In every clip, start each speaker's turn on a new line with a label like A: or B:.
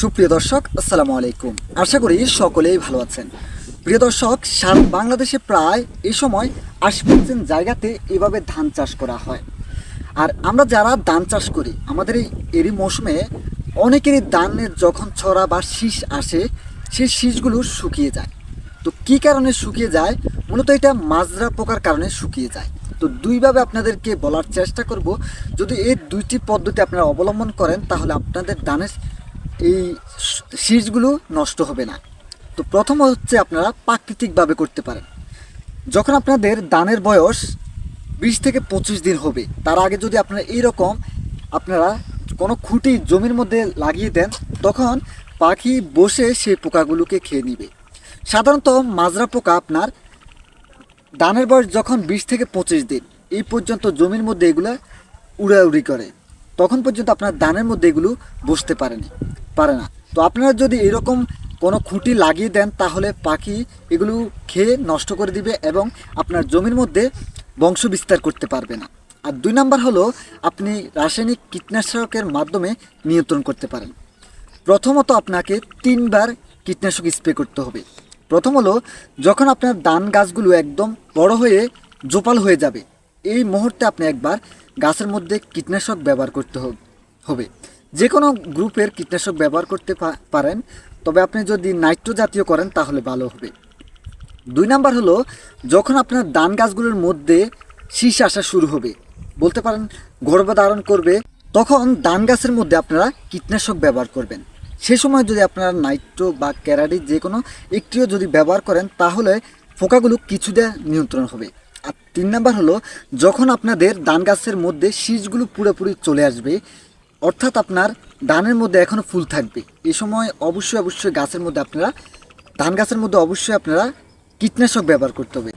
A: সুপ্রিয় দর্শক, আসসালামু আলাইকুম। আশা করি সকলেই ভালো আছেন। প্রিয় দর্শক, সারা বাংলাদেশে প্রায় এই সময় আশি পার্সেন্ট জায়গাতে এভাবে ধান চাষ করা হয়। আর আমরা যারা ধান চাষ করি, আমাদের এই এরই মৌসুমে অনেকেরই ধানের যখন ছড়া বা শীষ আসে, সেই শীষগুলো শুকিয়ে যায়। তো কী কারণে শুকিয়ে যায়? মূলত এটা মাজরা পোকার কারণে শুকিয়ে যায়। তো দুইভাবে আপনাদেরকে বলার চেষ্টা করব। যদি এই দুইটি পদ্ধতি আপনারা অবলম্বন করেন, তাহলে আপনাদের ধানের এই শীষগুলো নষ্ট হবে না। তো প্রথম হচ্ছে আপনারা প্রাকৃতিকভাবে করতে পারেন। যখন আপনাদের দানের বয়স বিশ থেকে পঁচিশ দিন হবে, তার আগে যদি আপনারা এইরকম আপনারা কোনো খুঁটি জমির মধ্যে লাগিয়ে দেন, তখন পাখি বসে সেই পোকাগুলোকে খেয়ে নিবে। সাধারণত মাজরা পোকা আপনার ধানের বয়স যখন বিশ থেকে পঁচিশ দিন, এই পর্যন্ত জমির মধ্যে এগুলো উড়াউড়ি করে। তখন পর্যন্ত আপনার ধানের মধ্যে এগুলো বসতে পারেনি পারে না। তো আপনারা যদি এরকম কোনো খুঁটি লাগিয়ে দেন, তাহলে পাখি এগুলো খেয়ে নষ্ট করে দিবে এবং আপনার জমির মধ্যে বংশ বিস্তার করতে পারবে না। আর দুই নাম্বার হলো, আপনি রাসায়নিক কীটনাশকের মাধ্যমে নিয়ন্ত্রণ করতে পারেন। প্রথমত আপনাকে তিনবার কীটনাশক স্প্রে করতে হবে। প্রথম হলো, যখন আপনার ধান গাছগুলো একদম বড় হয়ে জোপাল হয়ে যাবে, এই মুহূর্তে আপনি একবার গাছের মধ্যে কীটনাশক ব্যবহার করতে হবে হবে। যে কোনো গ্রুপের কীটনাশক ব্যবহার করতে পারেন, তবে আপনি যদি নাইট্রো জাতীয় করেন তাহলে ভালো হবে। দুই নাম্বার হলো, যখন আপনার ধান গাছগুলোর মধ্যে শীষ আসা শুরু হবে, বলতে পারেন গর্ভধারণ করবে, তখন ধান গাছের মধ্যে আপনারা কীটনাশক ব্যবহার করবেন। সে সময় যদি আপনারা নাইট্রো বা ক্যারাডি যে কোনো একটিও যদি ব্যবহার করেন, তাহলে পোকাগুলো কিছুটা নিয়ন্ত্রণ হবে। আর তিন নাম্বার হলো, যখন আপনাদের ধান গাছের মধ্যে শীষগুলো পুরোপুরি চলে আসবে অর্থাৎ আপনার ধানের মধ্যে এখনও ফুল থাকবে। এই সময় অবশ্যই অবশ্যই গাছের মধ্যে আপনারা, ধান গাছের মধ্যে অবশ্যই আপনারা কীটনাশক ব্যবহার করতে হবে।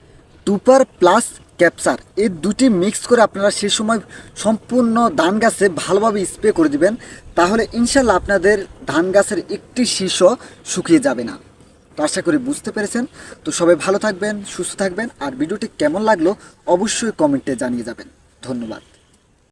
A: টুপার প্লাস ক্যাপসার, এই দুটি মিক্স করে আপনারা সে সময় সম্পূর্ণ ধান গাছে ভালোভাবে স্প্রে করে দিবেন, তাহলে ইনশাল্লাহ আপনাদের ধান গাছের একটি শীর্ষ শুকিয়ে যাবে না। তো আশা করি বুঝতে পেরেছেন। তো সবাই ভালো থাকবেন, সুস্থ থাকবেন, আর ভিডিওটি কেমন লাগল অবশ্যই কমেন্টে জানিয়ে যাবেন। ধন্যবাদ।